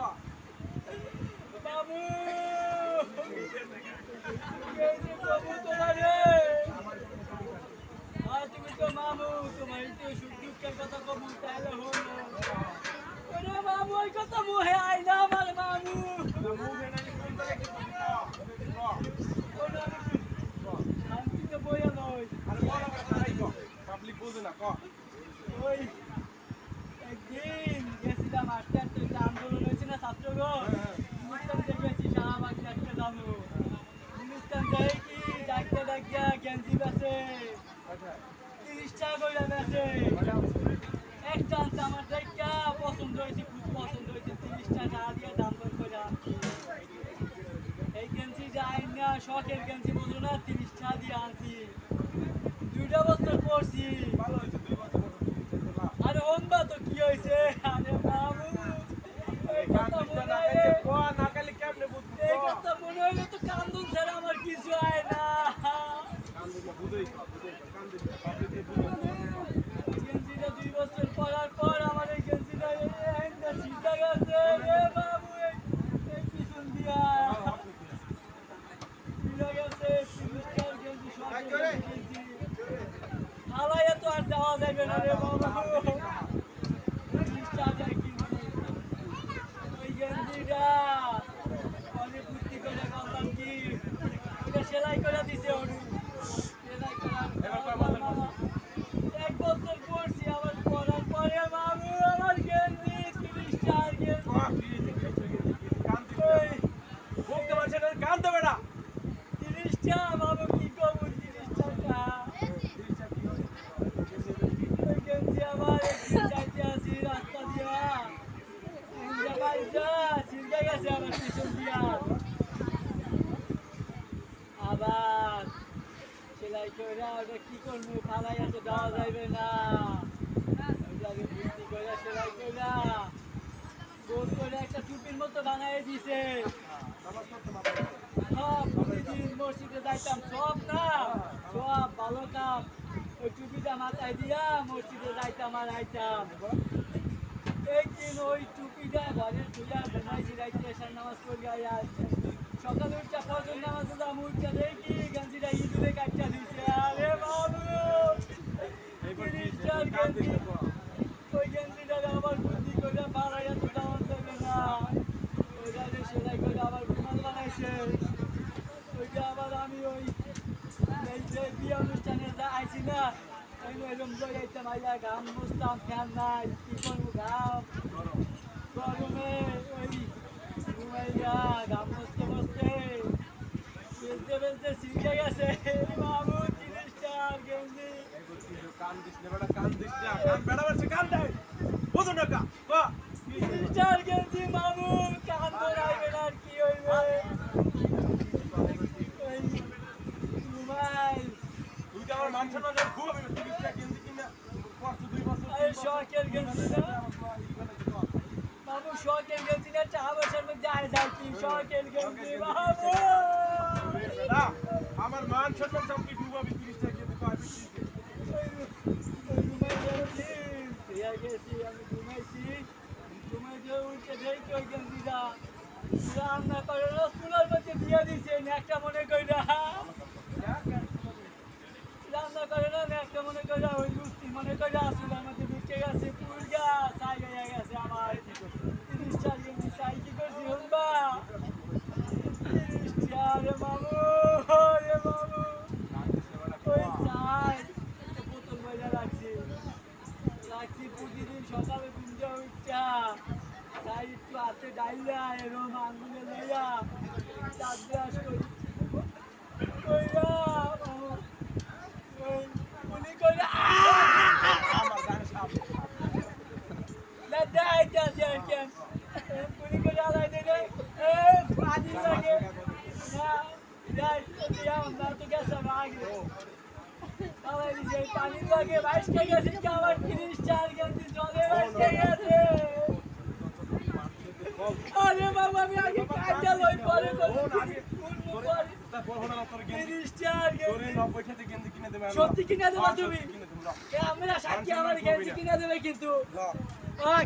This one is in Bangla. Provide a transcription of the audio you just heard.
বাবু বাবু তুমি তো মামু তোমার তো সুখ দুঃখের কথা তাইলে হলো। ওরে মামু ওই কথা মুহে আই না আমার মামু মুভে না কোন জায়গায় কি ক ওরে আমি তো বইয়া নই আরে বড় কথা নাই ক পাবলিক বুঝে না ওই একদিন গেছিলাম আটটা তো আন্দোলন হয়েছে না ছাত্রগণ অনুষ্ঠান দেখেছি শাহবাগ ডাকতে যাব অনুষ্ঠান যাই কি? গেঞ্জি বেছে আচ্ছা। তিরিশ টাকা করে বেছে একটা আনছে আমার দেখা পছন্দ হয়েছে খুব পছন্দ হয়েছে। তিরিশ টাকা দিয়ে দাম করে এই গেঞ্জি যাই না শখের গেঞ্জি বুঝলো না তিরিশ টাকা দিয়ে আনছি দুইটা বছর পরছি ভালো হইছে দুই বছর বছর আরে হোমবা তো কি হয়েছে আরে মামু এই কথা কান্দু মনে না হইলে ক না কালি কেমনে বুঝবি এই কথা মনে হইলে তো কান্দুন ছাড়া আমার কিছু হয় না কান্দু না বুঝেই ক বুঝেই ক কান্দু পাবলিক দিয়ে বুঝে গেঞ্জিটা দুই বছর পরার পর আমার এই গেঞ্জিটা একটা ছিটা গেছে রে বাবু এই এই পিছন দিয়া ছিটা গেছে তিরিশটার গেঞ্জি সরকারি গেঞ্জি হালাইয়া তো আর দেওয়া যাবে না রে বাবু তিরিশটা যায় কিনছি ওই গেঞ্জিটা অনেক বুদ্ধি করে বললাম কি এটা সেলাই করে দিছে ওরু সেলাই এবার কয় করা বছর এক বছর পরছি আবার পরার পরে বাবু আমার গেঞ্জি তিরিশটা গেঞ্জি ক কান্দু ওই বুঝতে পারছ না কান্দে বেটা তিরিশটা বাবু কি করব তিরিশ টাকা ওই গেঞ্জি আমার একদিন যাইতে আসি রাস্তা দিয়া তিনটা বাড়িটা ছিনতে গেছে আমার পিছন দিয়া আবার সেলাই করে ওটা কি করব আছে দেওয়া যাইবে না সেলাই করে একটা টুপির মতো বানাই দিছে সব প্রতিদিন মসজিদে যাইতাম সব না সব ভালো ওই টুপিটা মাথায় দিয়া মসজিদে যাইতাম আর আইতাম একদিন ওই টুপিটা ঘরে তুইয়া ঘুমাইছি এসার নামাজ পড়ি আর সকালে উঠটা ফজর নামাজে যাম উঠটা দেখি গঞ্জিটা ইঁদুরে কাটটা দিছে আরে বাবু তিরিশটার গেঞ্জি ওই গেঞ্জিটারে আবার বুদ্ধি করে বাড়াইয়া তো দাওয়ান দেবে না ওইটারে সেলাই করে আবার রুমাল বানাইছে ওইটা আবার আমি ওই এই যে বিয়ে অনুষ্ঠানে যা আইছি না আমি এরকম আইতাম আইয়া ঘাম মুছতাম ফ্যান নাই কি করব ঘাম গরমে ওই ঘুমাইয়া ঘাম মুছতে মুছতে বেলতে বেলতে ছিঁড়ে গেছে বাবু জিনিসটা গেঞ্জি কান দিস না বেটা কান দিস না কান বেড়া বেড়ছে কান দেয় বুঝো না কা ক জিনিসটার গেঞ্জি মামু কান ধরাইবে না আর কি হইবে ওই মোবাইল তুই তো আমার মান সম্মান আমি তিরিশটা গেঞ্জি কিনা করছ দুই বছর এই শখের গেঞ্জি না মামু শখের গেঞ্জি না চা বছর মধ্যে যাই কি শখের গেঞ্জি মামু আমার মান সম্মান সব কি ডুবাবি, তিরিশটা গেঞ্জি তো আমি কি ওই ওই ঘুমাই গেছি ঘুমাইছি ঘুমাই দিয়ে উঠে দেখি ওই গেঞ্জিটা রান্না করে রসগুলোর মধ্যে দিয়ে দিছে একটা মনে কইরা রান্না করে না একটা মনে করে ওই লুচি মনে করে আসলে আমাদের ঢুকে গেছে পুরগা সাই হয়ে গেছে আমার তিরিশ চার কেজি সাই কি করছি হুম্বা তিরিশ চার মামু রে মামু ওই চাই একটা বোতল বইলা রাখছি রাখছি প্রতিদিন সকালে তিনটা উঠছা তাই একটু হাতে ডাইলা এরম আঙ্গুলে লইয়া ব্রাশ করি কইরা ওই উনি কইরা আমার গানে সাপ না যাইতাছে আর কেন উনি কইরা আলাই দেনে এ পানি লাগে না যাই দিয়া আমরা তো গেছে আগে আলাই লাগে বাইশটা গেছে, কি আমার তিরিশ, চার গেছে, জলে বাইশটা গেছে আরে বাবা, আমি আগে কাজটা লই পরে। সত্যি কিনে দেবা তুমি? আমরা সাক্ষী আমার গেছি, কিনে দেবে কিন্তু